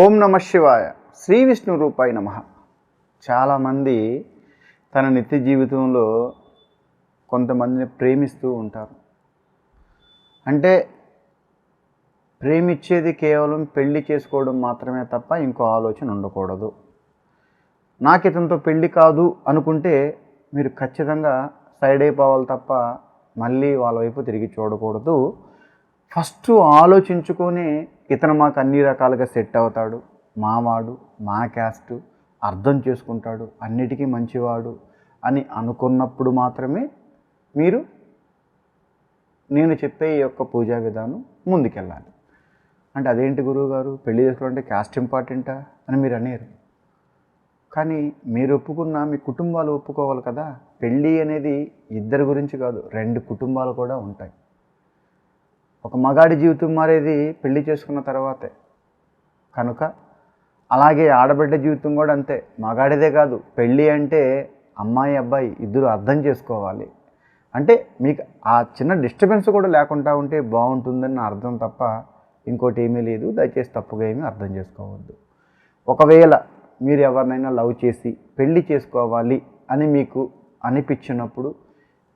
ఓం నమ శివాయ. శ్రీ విష్ణు రూపాయి నమ. చాలామంది తన నిత్య జీవితంలో కొంతమందిని ప్రేమిస్తూ ఉంటారు. అంటే ప్రేమిచ్చేది కేవలం పెళ్ళి చేసుకోవడం మాత్రమే తప్ప ఇంకో ఆలోచన ఉండకూడదు. నాకు ఇతనితో పెళ్ళి కాదు అనుకుంటే మీరు ఖచ్చితంగా సైడ్ అయిపోవాలి తప్ప మళ్ళీ వాళ్ళ వైపు తిరిగి చూడకూడదు. ఫస్ట్ ఆలోచించుకొని ఇతను మాకు అన్ని రకాలుగా సెట్ అవుతాడు. మావాడు మా క్యాస్ట్ అర్థం చేసుకుంటాడు. అన్నిటికీ మంచివాడు అని అనుకున్నప్పుడు మాత్రమే మీరు నేను చెప్పే ఈ యొక్క పూజా విధానం ముందుకెళ్ళాలి. అంటే అదేంటి గురువు గారు పెళ్ళి చేసుకోవాలంటే క్యాస్ట్ ఇంపార్టెంటా అని మీరు అనేరు. కానీ మీరు ఒప్పుకున్న మీ కుటుంబాలు ఒప్పుకోవాలి కదా. పెళ్ళి అనేది ఇద్దరి గురించి కాదు రెండు కుటుంబాలు కూడా ఉంటాయి. ఒక మగాడి జీవితం మారేది పెళ్ళి చేసుకున్న తర్వాతే. కనుక అలాగే ఆడబిడ్డ జీవితం కూడా అంతే. మగాడిదే కాదు పెళ్ళి అంటే అమ్మాయి అబ్బాయి ఇద్దరు అర్థం చేసుకోవాలి. అంటే మీకు ఆ చిన్న డిస్టర్బెన్స్ కూడా లేకుండా ఉంటే బాగుంటుందని నా అర్థం తప్ప ఇంకోటి ఏమీ లేదు. దయచేసి తప్పుగా ఏమీ అర్థం చేసుకోవద్దు. ఒకవేళ మీరు ఎవరినైనా లవ్ చేసి పెళ్ళి చేసుకోవాలి అని మీకు అనిపించినప్పుడు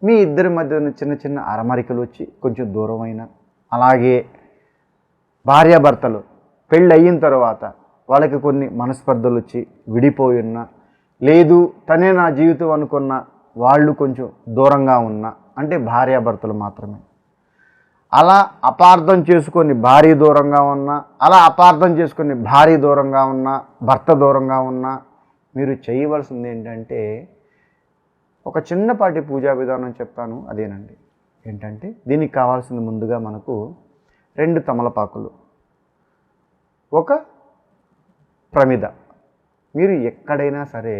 మీ ఇద్దరి మధ్య చిన్న చిన్న అరమరికలు వచ్చి కొంచెం దూరమైన అలాగే భార్యాభర్తలు పెళ్ళి అయిన తర్వాత వాళ్ళకి కొన్ని మనస్పర్ధలు వచ్చి విడిపోయి ఉన్నా లేదు తనే నా జీవితం అనుకున్న వాళ్ళు కొంచెం దూరంగా ఉన్న అంటే భార్యాభర్తలు మాత్రమే. అలా అపార్థం చేసుకొని భార్య దూరంగా ఉన్నా అలా అపార్థం చేసుకొని భార్య దూరంగా ఉన్నా భర్త దూరంగా ఉన్నా మీరు చేయవలసింది ఏంటంటే ఒక చిన్నపాటి పూజా విధానం చెప్తాను అదేనండి. ఏంటంటే దీనికి కావాల్సింది ముందుగా మనకు రెండు తమలపాకులు. ఒక ప్రమిద. మీరు ఎక్కడైనా సరే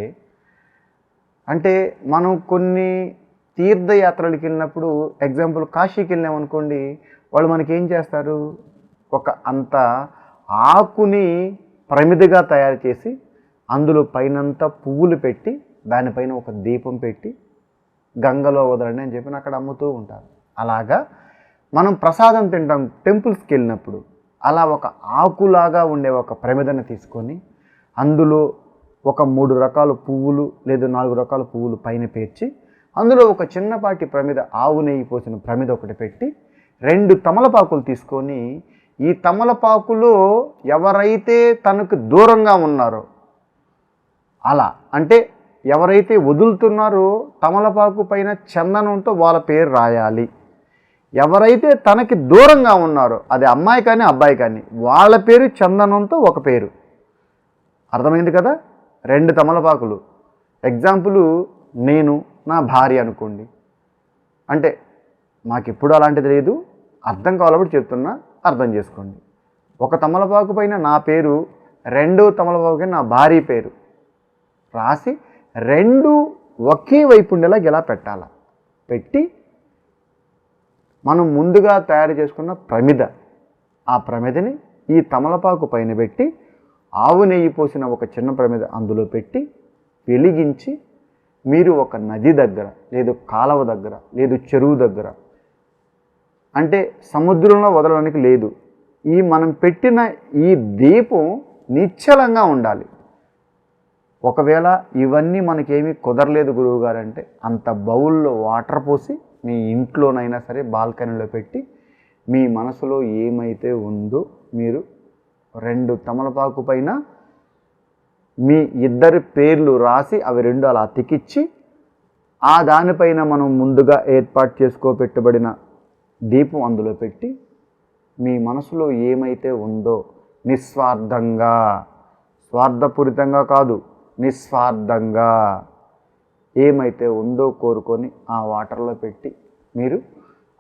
అంటే మనం కొన్ని తీర్థయాత్రలకు వెళ్ళినప్పుడు ఎగ్జాంపుల్ కాశీకి వెళ్ళామనుకోండి వాళ్ళు మనకి ఏం చేస్తారు? ఒక అంత ఆకుని ప్రమిదగా తయారు చేసి అందులో పైనంతా పువ్వులు పెట్టి దానిపైన ఒక దీపం పెట్టి గంగలో వదలండి అని చెప్పి అక్కడ అమ్ముతూ ఉంటారు. అలాగా మనం ప్రసాదం తింటాం టెంపుల్స్కి వెళ్ళినప్పుడు అలా ఒక ఆకులాగా ఉండే ఒక ప్రమిదను తీసుకొని అందులో ఒక మూడు రకాల పువ్వులు లేదా నాలుగు రకాల పువ్వులు పైన పేర్చి అందులో ఒక చిన్నపాటి ప్రమిద ఆవు నెయ్యి పోసిన ప్రమిద ఒకటి పెట్టి రెండు తమలపాకులు తీసుకొని ఈ తమలపాకులో ఎవరైతే తనకు దూరంగా ఉన్నారో అలా అంటే ఎవరైతే వదులుతున్నారో తమలపాకు పైన చందనంతో వాళ్ళ పేరు రాయాలి. ఎవరైతే తనకి దూరంగా ఉన్నారో అది అమ్మాయి కానీ అబ్బాయి కానీ వాళ్ళ పేరు చందనంతో ఒక పేరు. అర్థమైంది కదా? రెండు తమలపాకులు. ఎగ్జాంపుల్ నేను నా భార్య అనుకోండి. అంటే మాకు ఎప్పుడు అలాంటిది లేదు. అర్థం కావాలప్పుడు చెప్తున్నా అర్థం చేసుకోండి. ఒక తమలపాకు పైన నా పేరు రెండో తమలపాకు పైన నా భార్య పేరు. రాసి రెండు ఒకే వైపు ఉండేలాగా ఇలా పెట్టాల? పెట్టి మనం ముందుగా తయారు చేసుకున్న ప్రమిద. ఆ ప్రమిదని ఈ తమలపాకు పైన పెట్టి ఆవు నెయ్యి పోసిన ఒక చిన్న ప్రమిద అందులో పెట్టి వెలిగించి మీరు ఒక నది దగ్గర లేదు కాలవ దగ్గర లేదు చెరువు దగ్గర అంటే సముద్రంలో వదలడానికి లేదు. ఈ మనం పెట్టిన ఈ దీపం నిశ్చలంగా ఉండాలి. ఒకవేళ ఇవన్నీ మనకేమీ కుదరలేదు గురువుగారు అంటే అంత బౌల్లో వాటర్ పోసి మీ ఇంట్లోనైనా సరే బాల్కనీలో పెట్టి మీ మనసులో ఏమైతే ఉందో మీరు రెండు తమలపాకు పైన మీ ఇద్దరి పేర్లు రాసి అవి రెండు అలా అతికిచ్చి ఆ దానిపైన మనం ముందుగా ఏర్పాటు చేసుకోపెట్టబడిన దీపం అందులో పెట్టి మీ మనసులో ఏమైతే ఉందో నిస్వార్థంగా స్వార్థపూరితంగా కాదు నిస్వార్థంగా ఏమైతే ఉందో కోరుకొని ఆ వాటర్లో పెట్టి మీరు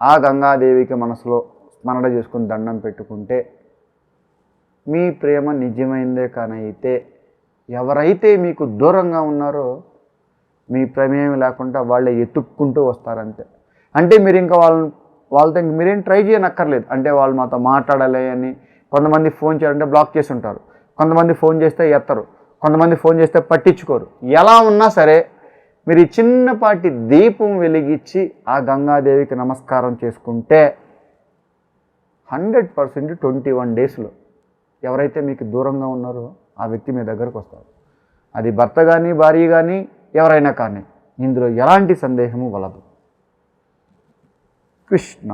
ఆ గంగాదేవికి మనసులో స్మరణ చేసుకుని దండం పెట్టుకుంటే మీ ప్రేమ నిజమైందే కానైతే ఎవరైతే మీకు దూరంగా ఉన్నారో మీ ప్రమేయం లేకుండా వాళ్ళే ఎత్తుక్కుంటూ వస్తారంతే. అంటే మీరు ఇంకా వాళ్ళని వాళ్ళతో ఇంక మీరేం ట్రై చేయనక్కర్లేదు. అంటే వాళ్ళు మాతో మాట్లాడాలి అని కొంతమంది ఫోన్ చేయాలంటే బ్లాక్ చేసి ఉంటారు. కొంతమంది ఫోన్ చేస్తే ఎత్తరు. కొంతమంది ఫోన్ చేస్తే పట్టించుకోరు. ఎలా ఉన్నా సరే మీరు ఈ చిన్నపాటి దీపం వెలిగించి ఆ గంగాదేవికి నమస్కారం చేసుకుంటే హండ్రెడ్ పర్సెంట్ ట్వంటీ వన్ డేస్లో ఎవరైతే మీకు దూరంగా ఉన్నారో ఆ వ్యక్తి మీ దగ్గరకు వస్తారు. అది భర్త కానీ భార్య కానీ ఎవరైనా కానీ ఇందులో ఎలాంటి సందేహము వలదు. కృష్ణ